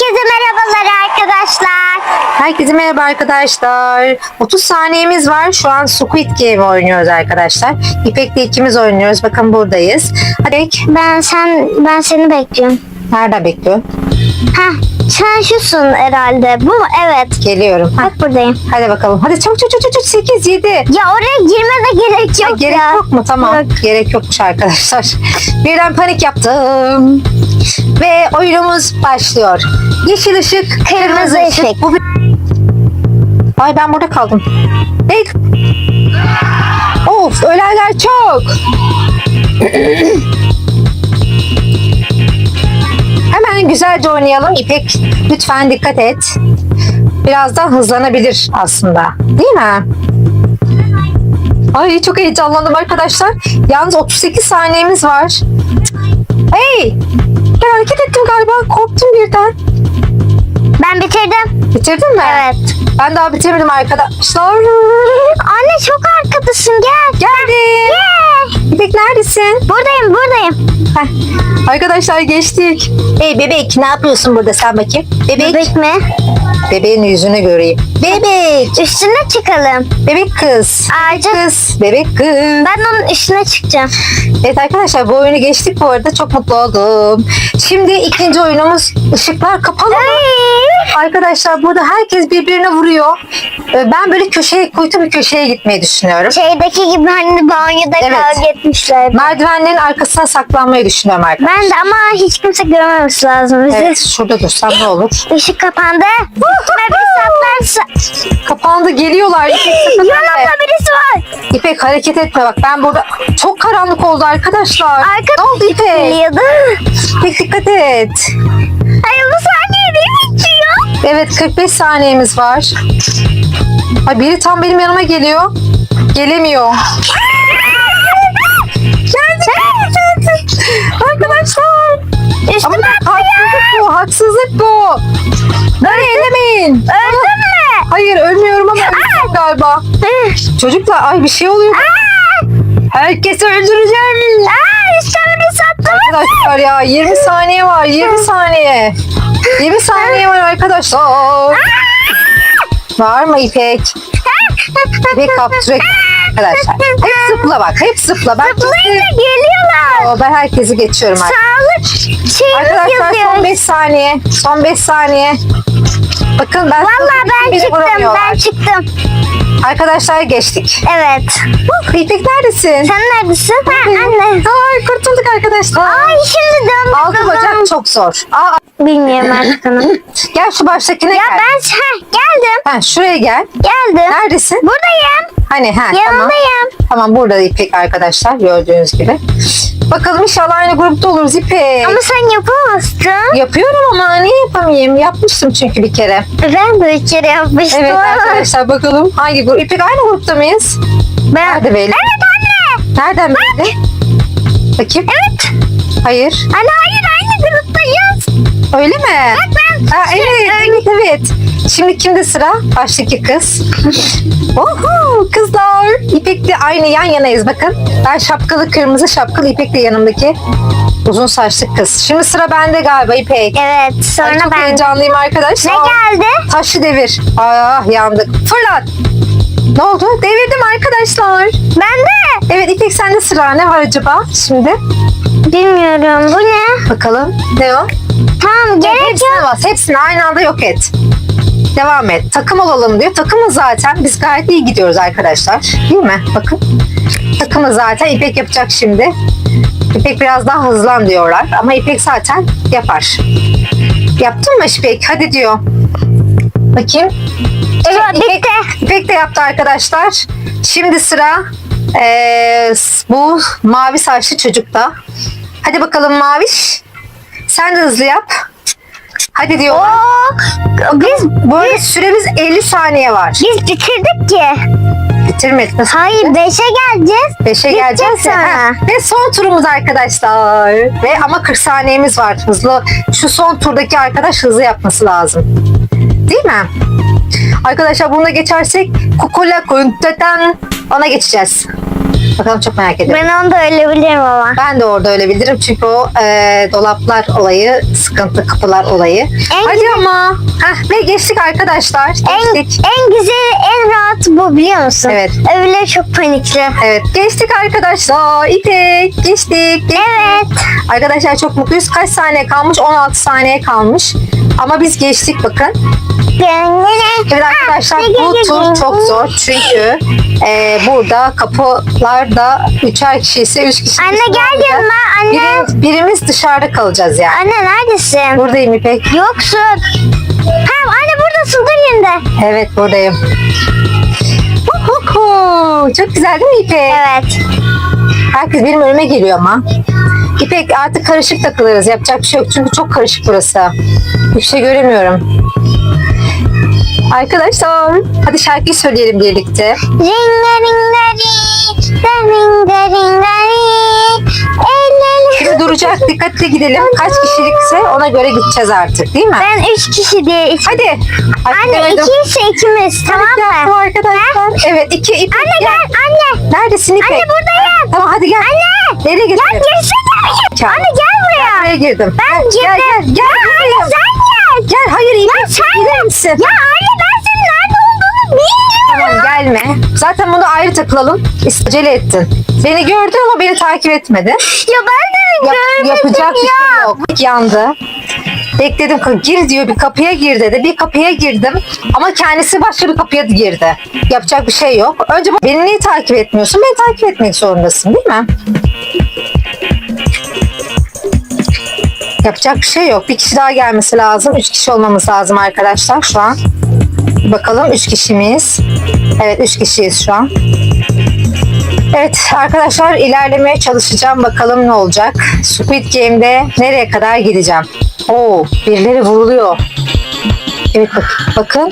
Herkese merhabalar arkadaşlar. Herkese merhaba arkadaşlar. 30 saniyemiz var. Şu an Squid Game oynuyoruz arkadaşlar. İpek'le ikimiz oynuyoruz. Bakın buradayız. Hadi Ben sen ben seni bekliyorum. nerede bekliyorsun? Ha, sen şusun herhalde. Bu mu? Evet. Geliyorum. Ha, Bak buradayım. hadi bakalım. Hadi çabuk çabuk çabuk çabuk. 8 7. Ya oraya girmene gerek yok gerek ya. yok mu? Tamam. Yok. Gerek yokmuş arkadaşlar. Birden panik yaptım. Ve oyunumuz başlıyor. Yeşil ışık, kırmızı ışık. Bu bir... Ay ben burada kaldım. Hey. Of ölenler çok. Hemen güzelce oynayalım. İpek lütfen dikkat et. Birazdan hızlanabilir aslında. Değil mi? Ay çok heyecanlandım arkadaşlar. Yalnız 38 saniyemiz var. Hey! Hareket ettim galiba. Korktum birden. Ben bitirdim. Bitirdin mi? Evet. Ben daha bitirmedim arkadaşlar. Anne çok arkadasın gel. Geldim. Gel. İpek neredesin? Buradayım buradayım. Heh. Arkadaşlar geçtik. Hey bebek ne yapıyorsun burada sen bakayım? Bebek. Bebek mi? Bebeğin yüzünü göreyim. Bebek. Üstüne çıkalım. Bebek kız. Ağaca Kız. Bebek kız. ben onun üstüne çıkacağım. Evet arkadaşlar bu oyunu geçtik bu arada. Çok mutlu oldum. Şimdi ikinci oyunumuz ışıklar kapalı. Arkadaşlar burada herkes birbirine vuruyor. Ee, Ben böyle köşeye kuytu bir köşeye gitmeyi düşünüyorum. Şeydeki gibi hani banyoda Evet. kavga etmişler. Merdivenlerin arkasına saklanmayı düşünüyorum arkadaşlar. Ben de ama hiç kimse görmemiş lazım bizi. Evet şurada dursam ne olur? Işık kapandı. Saplarsa. Kapandı geliyorlar. Yanımda birisi var. İpek hareket etme bak ben burada çok karanlık oldu arkadaşlar. Arkada ne oldu. İpek dikkat et. Evet 45 saniyemiz var. Ay biri tam benim yanıma geliyor. Gelemiyor. Geldi geldi geldi. Arkadaşlar. Ama Üstüme haksızlık bu haksızlık bu. Böyle elemeyin. Öldü mü? Hayır ölmüyorum ama öleceğim galiba. Çocuklar ay bir şey oluyor. Herkesi öldüreceğim. Aa üstüme bir sattı. Arkadaşlar ya 20 saniye var 20 saniye. 20 saniye var arkadaşlar. Var mı İpek? İpek kaptırıyor arkadaşlar. Hep zıpla bak hep zıpla. Ben, Zıplayınca geliyorlar. Oo, ben herkesi geçiyorum artık. Sağlık şeyimiz Arkadaşlar son yazıyor. 5 saniye. Son 5 saniye. Bakın ben Valla ben çıktım ben çıktım. Arkadaşlar geçtik. Evet. İpek neredesin? Sen neredesin? Ha, anne. Ay kurtulduk arkadaşlar. Ay şimdi döndüm. Altı bacak çok zor. Aa, Bilmiyorum onu. gel şu baştakine Ya gel. ben ha, geldim. Ha, şuraya gel. Geldim. Neredesin? Buradayım. Hani ha tamam. Yanındayım. Tamam burada da İpek arkadaşlar gördüğünüz gibi. Bakalım inşallah aynı grupta oluruz İpek. Ama sen yapamazsın. Yapıyorum ama niye yapamayayım? Yapmıştım çünkü bir kere. Ben de bir kere yapmıştım. Evet arkadaşlar bakalım hangi grup? İpek aynı grupta mıyız? Ben... Nerede belli? Evet anne. Nereden belli? Bakayım. Evet. Hayır. Anne hayır aynı gruptayız. Öyle mi? Bak ben. Ha, evet, evet, evet. Şimdi kimde sıra? Baştaki kız. Oho, kızlar. İpek'le aynı yan yanayız bakın. Ben şapkalı, kırmızı şapkalı İpek'le yanımdaki uzun saçlı kız. Şimdi sıra bende galiba İpek. Evet Ay, sonra çok ben. heyecanlıyım arkadaşlar. Ne geldi? Taşlı devir. Ah yandık. Fırlat. Ne oldu? Devirdim arkadaşlar. Ben de. Evet İpek sende sıra. Ne var acaba şimdi? Bilmiyorum bu ne? Bakalım. Ne o? Tamam gerek Hepsine yok. bas. Hepsini aynı anda yok et. Devam et. Takım olalım diyor. Takımız zaten. Biz gayet iyi gidiyoruz arkadaşlar. Değil mi? Bakın. Takımız zaten. İpek yapacak şimdi. İpek biraz daha hızlan diyorlar. Ama İpek zaten yapar. Yaptın mı İpek? Hadi diyor. Bakayım. Evet, Bitti. İpek, İpek de yaptı arkadaşlar. Şimdi sıra eee, bu mavi saçlı çocukta. Hadi bakalım Maviş. Sen de hızlı yap. Hadi diyorlar. Oo, biz Bu arada süremiz 50 saniye var. biz bitirdik ki. Bitirmedik. Nasıl? Hayır 5'e geleceğiz. 5'e geleceğiz ya. Ha, Ve son turumuz arkadaşlar. Ve ama 40 saniyemiz var. Hızlı. Şu son turdaki arkadaş hızlı yapması lazım. Değil mi? Arkadaşlar bunu da geçersek Kukula Kunteten ona geçeceğiz. Bakalım çok merak ediyorum. Ben onu da öyle bilirim ama. Ben de orada öyle bilirim çünkü o e, dolaplar olayı, sıkıntı kapılar olayı. En Hadi ama. Heh, ve geçtik arkadaşlar. En, Geçtik. en güzeli, en rahat bu biliyor musun? Evet. Öbürleri çok panikli. Evet geçtik arkadaşlar. İpek geçtik. geçtik. Evet. Arkadaşlar çok mutluyuz. Kaç saniye kalmış? 16 saniye kalmış. Ama biz geçtik bakın. Evet arkadaşlar bu tur çok zor çünkü e, burada kapılarda üçer kişi ise üç kişi. Anne dışarıda. gel yanıma anne. Birimiz, birimiz dışarıda kalacağız yani. Anne neredesin? Buradayım İpek. Yoksun. Ha anne buradasın dur yerinde. Evet buradayım. Huhuhu. Çok güzel değil mi İpek? Evet. Herkes benim önüme geliyor ama. İpek artık karışık takılırız. Yapacak bir şey yok çünkü çok karışık burası. Bir şey göremiyorum. Arkadaşlar hadi şarkıyı söyleyelim birlikte. Ringa ringa ringa ringa. Şimdi duracak dikkatli gidelim. Kaç kişilikse ona göre gideceğiz artık değil mi? Ben üç kişi diye iç- Hadi. Anne iki ise ikimiz tamam mı? arkadaşlar. Evet iki İpek. Anne gel anne. Neredesin İpek? Anne buradayım. Tamam hadi gel. Anne. Nereye gidiyorsun? Gel girsene. Çağır. Anne gel buraya. Buraya girdim. Ben Gel, Gel girdim. gel. Ya gel. anne sen gel. Gel hayır İpek. sen Gider misin? Ya anne Tamam gelme. Zaten bunu ayrı takılalım. Acele ettin. Beni gördü ama beni takip etmedi. Ya ben de Yap- görmedim yapacak bir şey yok. Yandı. Bekledim gir diyor bir kapıya gir dedi. Bir kapıya girdim ama kendisi başka bir kapıya girdi. Yapacak bir şey yok. Önce beni niye takip etmiyorsun? Beni takip etmek zorundasın değil mi? Yapacak bir şey yok. Bir kişi daha gelmesi lazım. Üç kişi olmamız lazım arkadaşlar şu an. Bakalım üç kişimiz. Evet üç kişiyiz şu an. Evet arkadaşlar ilerlemeye çalışacağım. Bakalım ne olacak. Squid Game'de nereye kadar gideceğim? Oo birileri vuruluyor. Evet bak, bakın.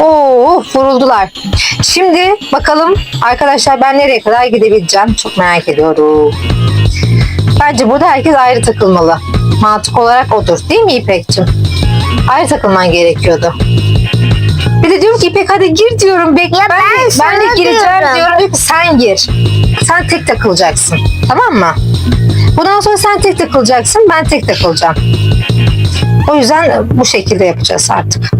Oo vuruldular. Şimdi bakalım arkadaşlar ben nereye kadar gidebileceğim? Çok merak ediyorum. Bence burada herkes ayrı takılmalı. Mantık olarak odur. Değil mi İpek'cim? Ayrı takılman gerekiyordu. Bir de diyorum ki İpek hadi gir diyorum. Bek Ya ben, ben de, ben de gireceğim diyorum. diyorum. Sen gir. Sen tek takılacaksın. Tamam mı? Bundan sonra sen tek takılacaksın. Ben tek takılacağım. O yüzden bu şekilde yapacağız artık.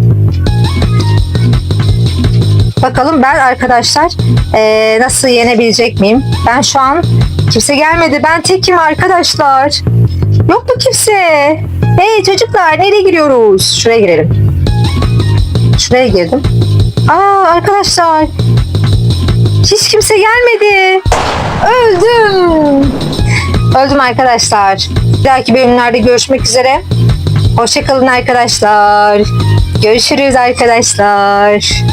Bakalım ben arkadaşlar eee, nasıl yenebilecek miyim? Ben şu an kimse gelmedi. Ben tekim arkadaşlar. Yok mu kimse? Hey çocuklar nereye giriyoruz? Şuraya girelim. Şuraya girdim. Aa arkadaşlar. Hiç kimse gelmedi. Öldüm. Öldüm arkadaşlar. Bir dahaki bölümlerde görüşmek üzere. Hoşçakalın arkadaşlar. Görüşürüz arkadaşlar.